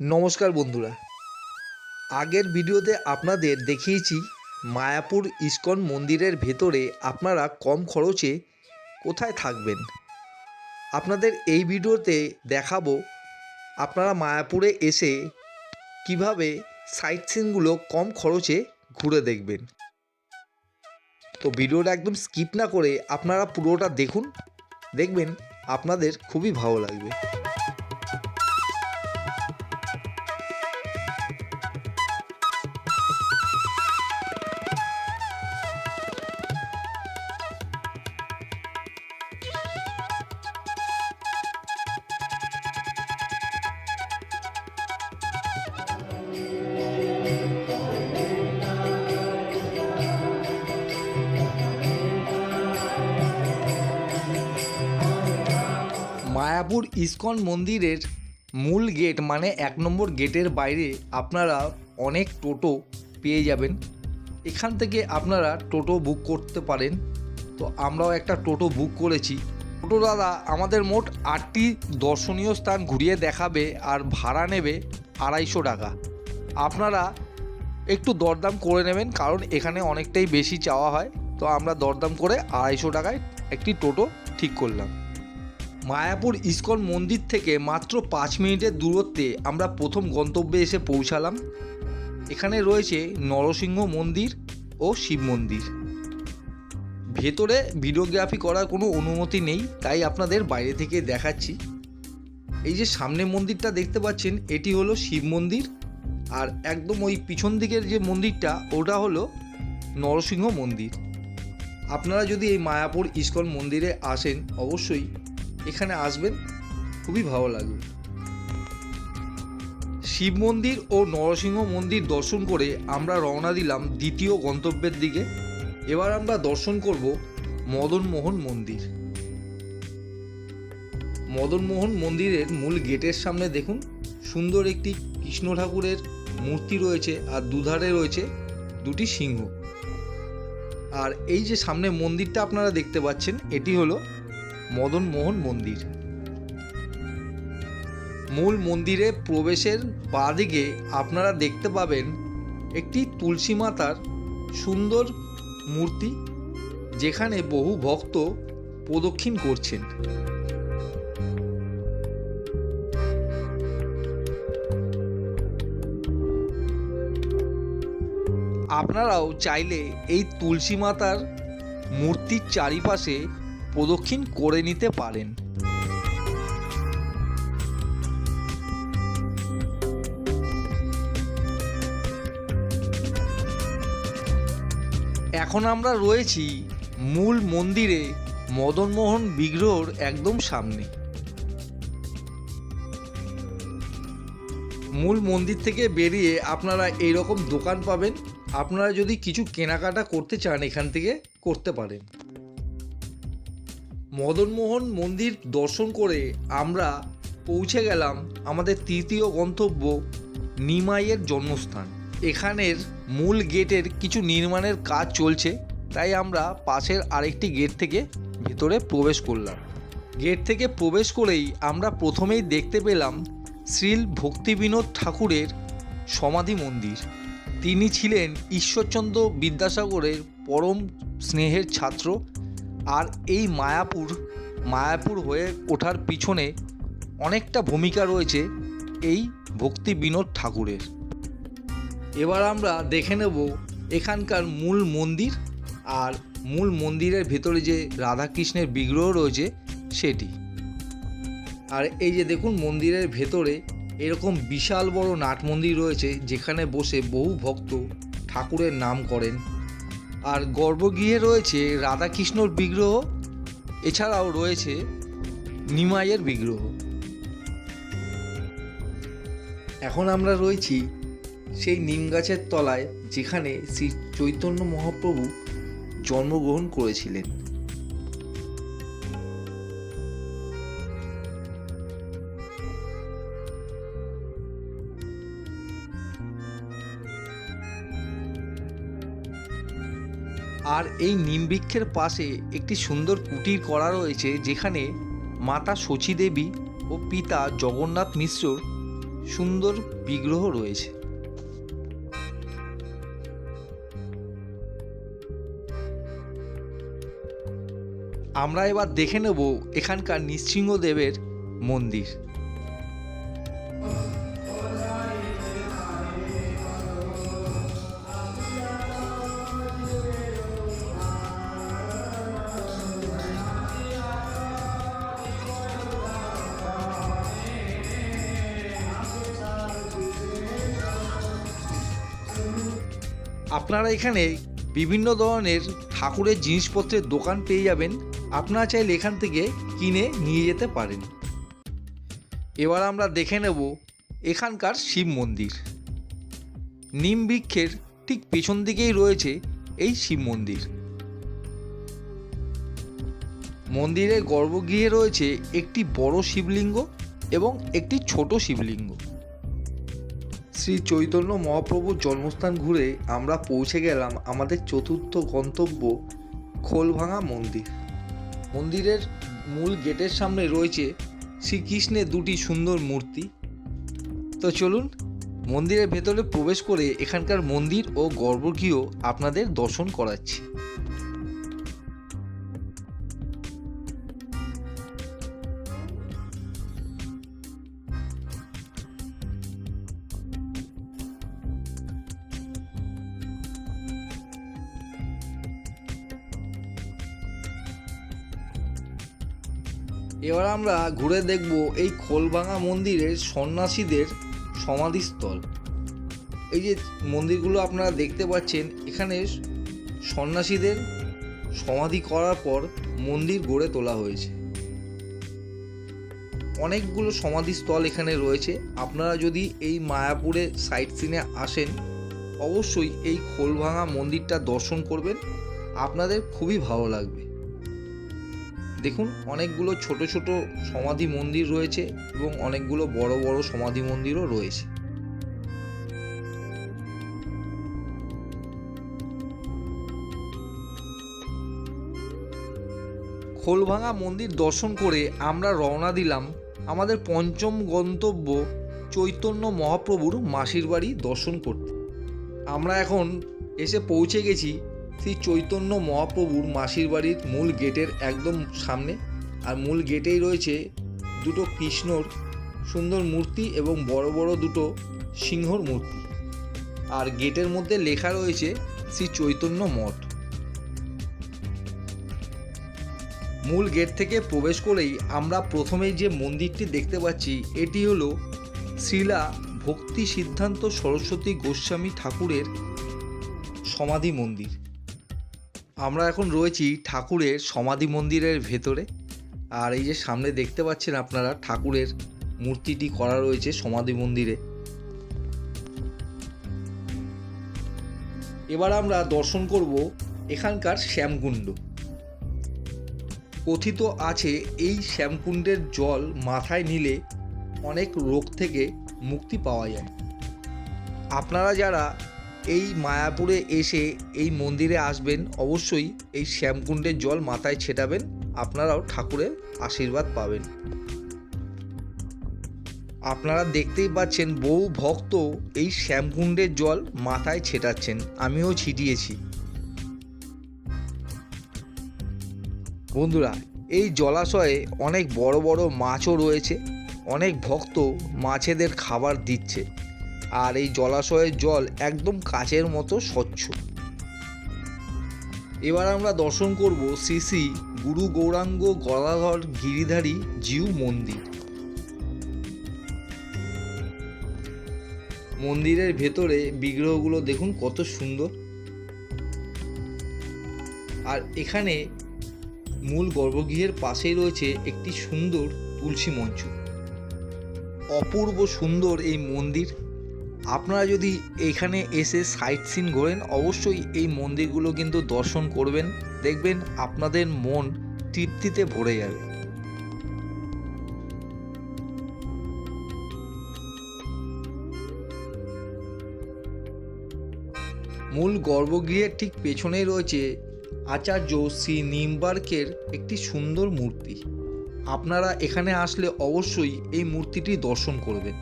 নমস্কার বন্ধুরা। আগের ভিডিওতে আপনাদের দেখিয়েছি মায়াপুর ইস্কন মন্দিরের ভেতরে আপনারা কম খরচে কোথায় থাকবেন। আপনাদের এই ভিডিওতে দেখাবো আপনারা মায়াপুরে এসে কীভাবে সাইট সিনগুলো কম খরচে ঘুরে দেখবেন। তো ভিডিওটা একদম স্কিপ না করে আপনারা পুরোটা দেখুন, দেখবেন আপনাদের খুবই ভালো লাগবে। মায়াপুর ইস্কন মন্দিরের মূল গেট মানে এক নম্বর গেটের বাইরে আপনারা অনেক টোটো পেয়ে যাবেন। এখান থেকে আপনারা টোটো বুক করতে পারেন। তো আমরাও একটা টোটো বুক করেছি। টোটো দাদা, আমাদের মোট আটটি দর্শনীয় স্থান ঘুরিয়ে দেখাবে আর ভাড়া নেবে আড়াইশো টাকা। আপনারা একটু দরদাম করে নেবেন কারণ এখানে অনেকটাই বেশি চাওয়া হয়। তো আমরা দরদাম করে আড়াইশো টাকায় একটি টোটো ঠিক করলাম। মায়াপুর ইস্কন মন্দির থেকে মাত্র পাঁচ মিনিটের দূরত্বে আমরা প্রথম গন্তব্যে এসে পৌঁছালাম। এখানে রয়েছে নরসিংহ মন্দির ও শিব মন্দির। ভেতরে ভিডিওগ্রাফি করার কোনো অনুমতি নেই, তাই আপনাদের বাইরে থেকে দেখাচ্ছি। এই যে সামনে মন্দিরটা দেখতে পাচ্ছেন, এটি হলো শিব মন্দির। আর একদম ওই পিছন দিকের যে মন্দিরটা, ওটা হলো নরসিংহ মন্দির। আপনারা যদি এই মায়াপুর ইস্কন মন্দিরে আসেন, অবশ্যই এখানে আসবেন, খুবই ভালো লাগবে। শিব মন্দির ও নরসিংহ মন্দির দর্শন করে আমরা রওনা দিলাম দ্বিতীয় গন্তব্যের দিকে। এবার আমরা দর্শন করব মদনমোহন মন্দির। মদনমোহন মন্দিরের মূল গেটের সামনে দেখুন, সুন্দর একটি কৃষ্ণ ঠাকুরের মূর্তি রয়েছে আর দুধারে রয়েছে দুটি সিংহ। আর এই যে সামনে মন্দিরটা আপনারা দেখতে পাচ্ছেন, এটি হলো মদন মোহন মন্দির। মূল মন্দিরে প্রবেশের বাঁদিকে আপনারা দেখতে পাবেন একটি তুলসী মাতার সুন্দর মূর্তি, যেখানে বহু ভক্ত প্রদক্ষিণ করছেন। আপনারাও চাইলে এই তুলসী মাতার মূর্তির চারিপাশে প্রদক্ষিণ করে নিতে পারেন। এখন আমরা রয়েছি মূল মন্দিরে, মদনমোহন বিগ্রহর একদম সামনে। মূল মন্দির থেকে বেরিয়ে আপনারা এইরকম দোকান পাবেন। আপনারা যদি কিছু কেনাকাটা করতে চান এখান থেকে, করতে পারেন। মদনমোহন মন্দির দর্শন করে আমরা পৌঁছে গেলাম আমাদের তৃতীয় গন্তব্য নিমাইয়ের জন্মস্থান। এখানের মূল গেটের কিছু নির্মাণের কাজ চলছে, তাই আমরা পাশের আরেকটি গেট থেকে ভেতরে প্রবেশ করলাম। গেট থেকে প্রবেশ করেই আমরা প্রথমেই দেখতে পেলাম শ্রীল ভক্তিবিনোদ ঠাকুরের সমাধি মন্দির। তিনি ছিলেন ঈশ্বরচন্দ্র বিদ্যাসাগরের পরম স্নেহের ছাত্র আর এই মায়াপুর মায়াপুর হয়ে ওঠার পিছনে অনেকটা ভূমিকা রয়েছে এই ভক্তি বিনোদ ঠাকুরের। এবার আমরা দেখে নেব এখানকার মূল মন্দির আর মূল মন্দিরের ভেতরে যে রাধাকৃষ্ণের বিগ্রহ রয়েছে সেটি। আর এই যে দেখুন মন্দিরের ভেতরে এরকম বিশাল বড় নাট মন্দির রয়েছে যেখানে বসে বহু ভক্ত ঠাকুরের নাম করেন। আর গর্ভগৃহে রয়েছে রাধাকৃষ্ণর বিগ্রহ, এছাড়াও রয়েছে নিমাইয়ের বিগ্রহ। এখন আমরা রয়েছি সেই নিম গাছের তলায়, যেখানে শ্রী চৈতন্য মহাপ্রভু জন্মগ্রহণ করেছিলেন। আর এই নিম বৃক্ষের পাশে একটি সুন্দর কুটির করা রয়েছে যেখানে মাতা শচী দেবী ও পিতা জগন্নাথ মিশ্রর সুন্দর বিগ্রহ রয়েছে। আমরা এবার দেখে নেব এখানকার নৃসিংহদেবের মন্দির। আপনারা এখানে বিভিন্ন ধরনের ঠাকুরের জিনিসপত্রের দোকান পেয়ে যাবেন। আপনারা চাইলে এখান থেকে কিনে নিয়ে যেতে পারেন। এবার আমরা দেখে নেব এখানকার শিব মন্দির। নিম বৃক্ষের ঠিক পেছন দিকেই রয়েছে এই শিব মন্দির। মন্দিরের গর্ভগৃহে রয়েছে একটি বড় শিবলিঙ্গ এবং একটি ছোট শিবলিঙ্গ। শ্রী চৈতন্য মহাপ্রভুর জন্মস্থান ঘুরে আমরা পৌঁছে গেলাম আমাদের চতুর্থ গন্তব্য খোলভাঙা মন্দির। মন্দিরের মূল গেটের সামনে রয়েছে শ্রীকৃষ্ণের দুটি সুন্দর মূর্তি। তো চলুন, মন্দিরের ভেতরে প্রবেশ করে এখানকার মন্দির ও গর্ভগৃহ আপনাদের দর্শন করাচ্ছি। এবার আমরা ঘুরে দেখব এই খোলভাঙা মন্দিরের সন্ন্যাসীদের সমাধিস্থল। এই যে মন্দিরগুলো আপনারা দেখতে পাচ্ছেন, এখানে সন্ন্যাসীদের সমাধি করার পর মন্দির গড়ে তোলা হয়েছে। অনেকগুলো সমাধিস্থল এখানে রয়েছে। আপনারা যদি এই মায়াপুরে সাইট সিনে আসেন, অবশ্যই এই খোলভাঙা মন্দিরটা দর্শন করবেন। আপনাদের খুবই ভালো লাগবে। দেখুন, অনেকগুলো ছোট ছোট সমাধি মন্দির রয়েছে এবং অনেকগুলো বড় বড় সমাধি মন্দিরও রয়েছে। খোলভাঙা মন্দির দর্শন করে আমরা রওনা দিলাম আমাদের পঞ্চম গন্তব্য চৈতন্য মহাপ্রভুর মাসির বাড়ি দর্শন করতে। আমরা এখন এসে পৌঁছে গেছি শ্রী চৈতন্য মহাপ্রভুর মাসির বাড়ির মূল গেটের একদম সামনে। আর মূল গেটেই রয়েছে দুটো কৃষ্ণর সুন্দর মূর্তি এবং বড় বড় দুটো সিংহর মূর্তি। আর গেটের মধ্যে লেখা রয়েছে শ্রী চৈতন্য মঠ। মূল গেট থেকে প্রবেশ করেই আমরা প্রথমেই যে মন্দিরটি দেখতে পাচ্ছি, এটি হলো শ্রীলা ভক্তি সিদ্ধান্ত সরস্বতী গোস্বামী ঠাকুরের সমাধি মন্দির। আমরা এখন রয়েছি ঠাকুরের সমাধি মন্দিরের ভেতরে। আর এই যে সামনে দেখতে পাচ্ছেন আপনারা, ঠাকুরের মূর্তিটি করা রয়েছে সমাধি মন্দিরে। এবার আমরা দর্শন করব এখানকার শ্যামকুণ্ড। কথিত আছে, এই শ্যামকুণ্ডের জল মাথায় নিলে অনেক রোগ থেকে মুক্তি পাওয়া যায়। আপনারা যারা এই মায়াপুরে এসে এই মন্দিরে আসবেন, অবশ্যই এই শ্যামকুণ্ডের জল মাথায় ছেটাবেন, আপনারাও ঠাকুরের আশীর্বাদ পাবেন। আপনারা দেখতেই পাচ্ছেন বহু ভক্ত এই শ্যামকুণ্ডের জল মাথায় ছেটাচ্ছেন, আমিও ছিটিয়েছি। বন্ধুরা, এই জলাশয়ে অনেক বড় বড় মাছও রয়েছে, অনেক ভক্ত মাছেদের খাবার দিচ্ছে। আর এই জলাশয়ের জল একদম কাচের মতো স্বচ্ছ। এবার আমরা দর্শন করব শ্রী শ্রী গুরু গৌরাঙ্গ গলাধর গিরিধারী জিউ মন্দির। মন্দিরের ভেতরে বিগ্রহগুলো দেখুন কত সুন্দর। আর এখানে মূল গর্ভগৃহের পাশেই রয়েছে একটি সুন্দর তুলসী মঞ্চ। অপূর্ব সুন্দর এই মন্দির। আপনারা যদি এখানে এসে সাইট সিন ঘোরেন, অবশ্যই এই মন্দিরগুলো কিন্তু দর্শন করবেন। দেখবেন আপনাদের মন তৃপ্তিতে ভরে যাবে। মূল গর্ভগৃহের ঠিক পেছনেই রয়েছে আচার্য শ্রী নিমবার্কের একটি সুন্দর মূর্তি। আপনারা এখানে আসলে অবশ্যই এই মূর্তিটি দর্শন করবেন।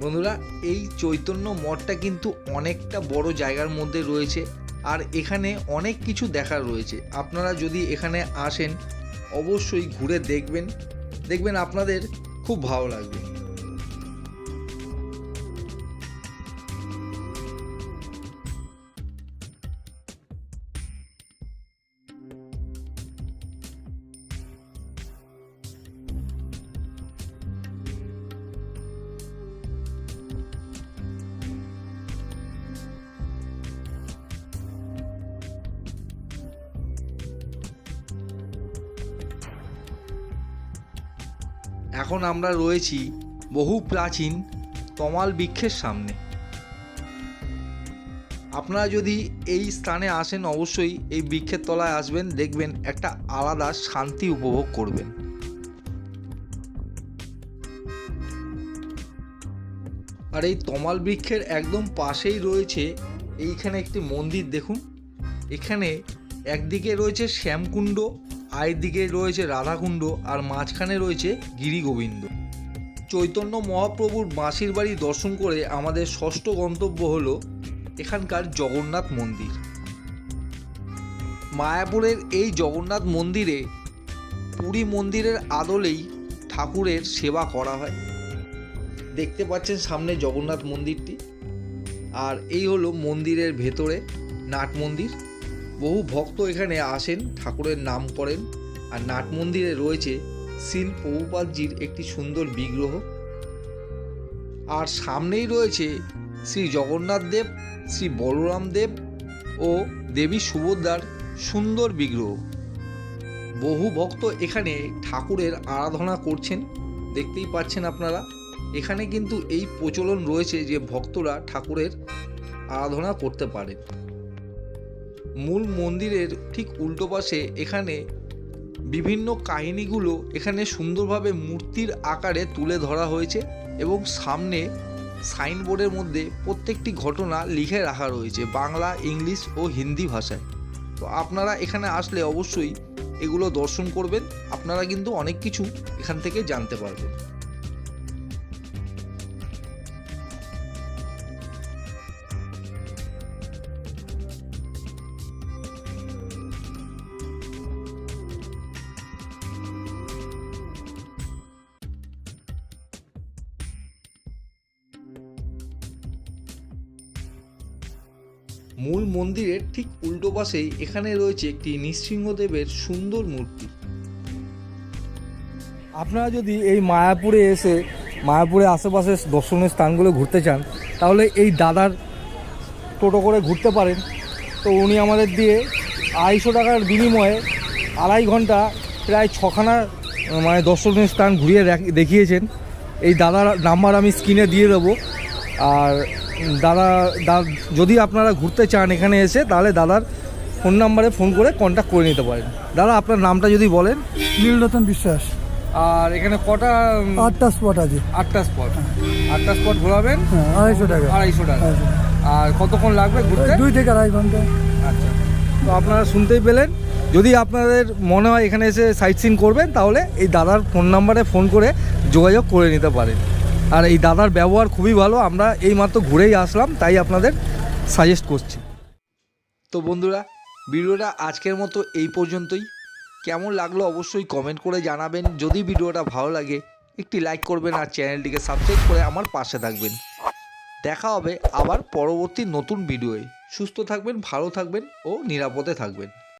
বন্ধুরা, এই চৈতন্য মঠটা কিন্তু অনেকটা বড় জায়গার মধ্যে রয়েছে আর এখানে অনেক কিছু দেখার রয়েছে। আপনারা যদি এখানে আসেন, অবশ্যই ঘুরে দেখবেন। দেখবেন আপনাদের খুব ভালো লাগবে। এখন আমরা রয়েছি বহু প্রাচীন তমাল বৃক্ষের সামনে। আপনারা যদি এই স্থানে আসেন, অবশ্যই এই বৃক্ষের তলায় আসবেন, দেখবেন একটা আলাদা শান্তি উপভোগ করবেন। আর এই তমাল বৃক্ষের একদম পাশেই রয়েছে এইখানে একটি মন্দির, দেখুন। এখানে একদিকে রয়েছে শ্যামকুণ্ড আরেকদিকে রয়েছে রাধাকুণ্ড আর মাঝখানে রয়েছে গিরিগোবিন্দ। চৈতন্য মহাপ্রভুর মাসির বাড়ি দর্শন করে আমাদের ষষ্ঠ গন্তব্য হল এখানকার জগন্নাথ মন্দির। মায়াপুরের এই জগন্নাথ মন্দিরে পুরী মন্দিরের আদলেই ঠাকুরের সেবা করা হয়। দেখতে পাচ্ছেন সামনে জগন্নাথ মন্দিরটি। আর এই হলো মন্দিরের ভেতরে নাট মন্দির। বহু ভক্ত এখানে আসেন, ঠাকুরের নাম করেন আর নাট মন্দিরে রয়েছে শিল প্রভুপাদজির একটি সুন্দর বিগ্রহ। আর সামনেই রয়েছে শ্রী জগন্নাথ দেব, শ্রী বলরাম দেব ও দেবী সুভদ্রার সুন্দর বিগ্রহ। বহু ভক্ত এখানে ঠাকুরের আরাধনা করছেন, দেখতেই পাচ্ছেন আপনারা। এখানে কিন্তু এই প্রচলন রয়েছে যে ভক্তরা ঠাকুরের আরাধনা করতে পারে মূল মন্দিরের ঠিক উল্টো পাশে এখানে বিভিন্ন কাহিনীগুলো এখানে সুন্দরভাবে মূর্তির আকারে তুলে ধরা হয়েছে এবং সামনে সাইনবোর্ডের মধ্যে প্রত্যেকটি ঘটনা লিখে রাখা রয়েছে, বাংলা, ইংলিশ ও হিন্দি ভাষায়। তো আপনারা এখানে আসলে অবশ্যই এগুলো দর্শন করবেন, আপনারা কিন্তু অনেক কিছু এখান থেকে জানতে পারবেন। মূল মন্দিরের ঠিক উল্টো পাশেই এখানে রয়েছে একটি নৃসিংহদেবের সুন্দর মূর্তি। আপনারা যদি এই মায়াপুরে এসে, মায়াপুরে আশেপাশে দর্শনীয় স্থানগুলো ঘুরতে চান, তাহলে এই দাদার টোটো করে ঘুরতে পারেন। তো উনি আমাদের দিয়ে আড়াইশো টাকার বিনিময়ে আড়াই ঘণ্টা প্রায় ছখানা মানে দর্শনীয় স্থান ঘুরিয়ে দেখ- দেখিয়েছেন। এই দাদার নাম্বার আমি স্ক্রিনে দিয়ে দেবো। আর দাদা যদি আপনারা ঘুরতে চান এখানে এসে তাহলে দাদার ফোন নাম্বারে ফোন করে কন্ট্যাক্ট করে নিতে পারেন। দাদা আপনার নামটা যদি বলেন। নীলরতন বিশ্বাস। আর এখানে কটা আটটা স্পট আছে। আটটা স্পট আটটা স্পট ঘোরাবেন? হ্যাঁ আড়াইশো টাকা। আড়াইশো টাকা। আর কতক্ষণ লাগবে ঘুরতে? দুই থেকে আড়াই ঘণ্টা। আচ্ছা। তো আপনারা শুনতেই পেলেন। যদি আপনাদের মনে হয় এখানে এসে সাইট সিন করবেন তাহলে এই দাদার ফোন নাম্বারে ফোন করে যোগাযোগ করে নিতে পারেন। আর এই দাদার ব্যবহার খুবই ভালো, আমরা এই মাত্র ঘুরেই আসলাম, তাই আপনাদের সাজেস্ট করছি। তো বন্ধুরা, ভিডিওটা আজকের মতো এই পর্যন্তই। কেমন লাগল অবশ্যই কমেন্ট করে জানাবেন। যদি ভিডিওটা ভালো লাগে, একটি লাইক করবেন আর চ্যানেলটিকে সাবস্ক্রাইব করে আমার পাশে থাকবেন। দেখা হবে আবার পরবর্তী নতুন ভিডিওয়ে। সুস্থ থাকবেন, ভালো থাকবেন ও নিরাপদে থাকবেন।